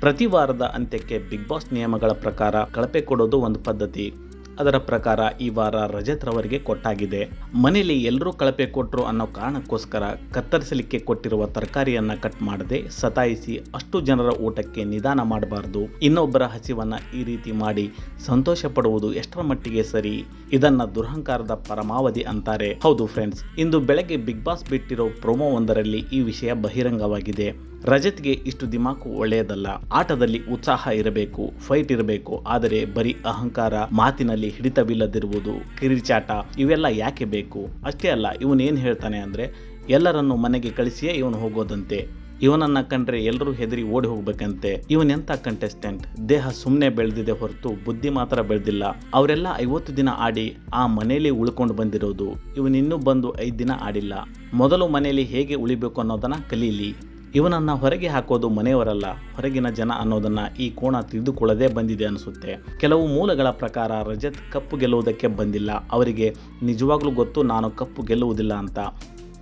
ಪ್ರತಿ ವಾರದ ಅಂತ್ಯಕ್ಕೆ ಬಿಗ್ ಬಾಸ್ ನಿಯಮಗಳ ಪ್ರಕಾರ ಕಳಪೆ ಕೊಡೋದು ಒಂದು ಪದ್ಧತಿ. ಅದರ ಪ್ರಕಾರ ಈ ವಾರ ರಜತ್ ರವರಿಗೆ ಕೊಟ್ಟಾಗಿದೆ. ಮನೆಯಲ್ಲಿ ಎಲ್ಲರೂ ಕಳಪೆ ಕೊಟ್ಟರು ಅನ್ನೋ ಕಾರಣಕ್ಕೋಸ್ಕರ ಕತ್ತರಿಸಲಿಕ್ಕೆ ಕೊಟ್ಟಿರುವ ತರಕಾರಿಯನ್ನ ಕಟ್ ಮಾಡದೆ ಸತಾಯಿಸಿ ಅಷ್ಟು ಜನರ ಊಟಕ್ಕೆ ನಿಧಾನ ಮಾಡಬಾರದು. ಇನ್ನೊಬ್ಬರ ಹಸಿವನ್ನ ಈ ರೀತಿ ಮಾಡಿ ಸಂತೋಷ ಪಡುವುದು ಎಷ್ಟರ ಮಟ್ಟಿಗೆ ಸರಿ? ಇದನ್ನ ದುರಹಂಕಾರದ ಪರಮಾವಧಿ ಅಂತಾರೆ. ಹೌದು ಫ್ರೆಂಡ್ಸ್ ಇಂದು ಬೆಳಗ್ಗೆ ಬಿಗ್ ಬಾಸ್ ಬಿಟ್ಟಿರೋ ಪ್ರೊಮೋ ಒಂದರಲ್ಲಿ ಈ ವಿಷಯ ಬಹಿರಂಗವಾಗಿದೆ. ರಜತ್ಗೆ ಇಷ್ಟು ದಿಮಾಕು ಒಳ್ಳೆಯದಲ್ಲ. ಆಟದಲ್ಲಿ ಉತ್ಸಾಹ ಇರಬೇಕು ಫೈಟ್ ಇರಬೇಕು. ಆದರೆ ಬರೀ ಅಹಂಕಾರ, ಮಾತಿನಲ್ಲಿ ಹಿಡಿತವಿಲ್ಲದಿರುವುದು, ಕಿರಿಚಾಟ, ಇವೆಲ್ಲ ಯಾಕೆ ಬೇಕು? ಅಷ್ಟೇ ಅಲ್ಲ, ಇವನು ಏನು ಹೇಳ್ತಾನೆ ಅಂದರೆ, ಎಲ್ಲರನ್ನು ಮನೆಗೆ ಕಳಿಸಿಯೇ ಇವನು ಹೋಗೋದಂತೆ. ಇವನನ್ನ ಕಂಡ್ರೆ ಎಲ್ಲರೂ ಹೆದರಿ ಓಡಿ ಹೋಗ್ಬೇಕಂತೆ. ಇವನೆಂಥ ಕಂಟೆಸ್ಟೆಂಟ್ ದೇಹ ಸುಮ್ಮನೆ ಬೆಳೆದಿದೆ ಹೊರತು ಬುದ್ಧಿ ಮಾತ್ರ ಬೆಳೆದಿಲ್ಲ. ಅವರೆಲ್ಲ ಐವತ್ತು ದಿನ ಆಡಿ ಆ ಮನೆಯಲ್ಲಿ ಉಳ್ಕೊಂಡು ಬಂದಿರೋದು. ಇವನಿನ್ನೂ ಬಂದು ಐದು ದಿನ ಆಡಿಲ್ಲ. ಮೊದಲು ಮನೆಯಲ್ಲಿ ಹೇಗೆ ಉಳಿಬೇಕು ಅನ್ನೋದನ್ನ ಕಲೀಲಿ. ಇವನನ್ನ ಹೊರಗೆ ಹಾಕೋದು ಮನೆಯವರಲ್ಲ, ಹೊರಗಿನ ಜನ ಅನ್ನೋದನ್ನ ಈ ಕೋಣ ತಿಳಿದುಕೊಳ್ಳದೆ ಬಂದಿದೆ ಅನಿಸುತ್ತೆ. ಕೆಲವು ಮೂಲಗಳ ಪ್ರಕಾರ ರಜತ್ ಕಪ್ಪು ಗೆಲ್ಲುವುದಕ್ಕೆ ಬಂದಿಲ್ಲ. ಅವರಿಗೆ ನಿಜವಾಗ್ಲೂ ಗೊತ್ತು, ನಾನು ಕಪ್ಪು ಗೆಲ್ಲುವುದಿಲ್ಲ ಅಂತ.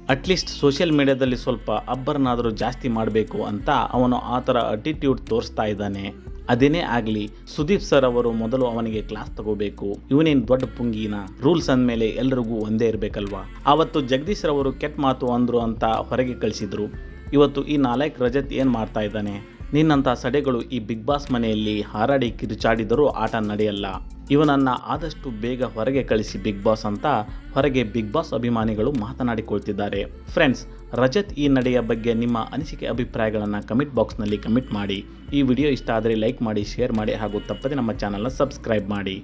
ಅಟ್ಲೀಸ್ಟ್ ಸೋಷಿಯಲ್ ಮೀಡಿಯಾದಲ್ಲಿ ಸ್ವಲ್ಪ ಅಬ್ಬರನಾದರೂ ಜಾಸ್ತಿ ಮಾಡಬೇಕು ಅಂತ ಅವನು ಆ ಥರ ಅಟಿಟ್ಯೂಡ್ ತೋರಿಸ್ತಾ ಇದ್ದಾನೆ. ಅದೇನೇ ಆಗಲಿ, ಸುದೀಪ್ ಸರ್ ಅವರು ಮೊದಲು ಅವನಿಗೆ ಕ್ಲಾಸ್ ತಗೋಬೇಕು. ಇವನೇನು ದೊಡ್ಡ ಪುಂಗಿನ? ರೂಲ್ಸ್ ಅಂದಮೇಲೆ ಎಲ್ಲರಿಗೂ ಒಂದೇ ಇರಬೇಕಲ್ವಾ? ಆವತ್ತು ಜಗದೀಶ್ ರವರು ಕೆಟ್ಟ ಮಾತು ಅಂದರು ಅಂತ ಹೊರಗೆ ಕಳಿಸಿದ್ರು. ಇವತ್ತು ಈ ನಾಲ್ಕು ರಜತ್ ಏನು ಮಾಡ್ತಾ ಇದ್ದಾನೆ? ನಿನ್ನಂಥ ಸಡೆಗಳು ಈ ಬಿಗ್ ಬಾಸ್ ಮನೆಯಲ್ಲಿ ಹಾರಾಡಿ ಕಿರುಚಾಡಿದರೂ ಆಟ ನಡೆಯಲ್ಲ. ಇವನನ್ನ ಆದಷ್ಟು ಬೇಗ ಹೊರಗೆ ಕಳಿಸಿ ಬಿಗ್ ಬಾಸ್ ಅಂತ ಹೊರಗೆ ಬಿಗ್ ಬಾಸ್ ಅಭಿಮಾನಿಗಳು ಮಾತನಾಡಿಕೊಳ್ತಿದ್ದಾರೆ. ಫ್ರೆಂಡ್ಸ್, ರಜತ್ ಈ ನಡೆಯ ಬಗ್ಗೆ ನಿಮ್ಮ ಅನಿಸಿಕೆ ಅಭಿಪ್ರಾಯಗಳನ್ನು ಕಮೆಂಟ್ ಬಾಕ್ಸ್ನಲ್ಲಿ ಕಮೆಂಟ್ ಮಾಡಿ. ಈ ವಿಡಿಯೋ ಇಷ್ಟ ಆದರೆ ಲೈಕ್ ಮಾಡಿ, ಶೇರ್ ಮಾಡಿ ಹಾಗೂ ತಪ್ಪದೆ ನಮ್ಮ ಚಾನಲ್ನ ಸಬ್ಸ್ಕ್ರೈಬ್ ಮಾಡಿ.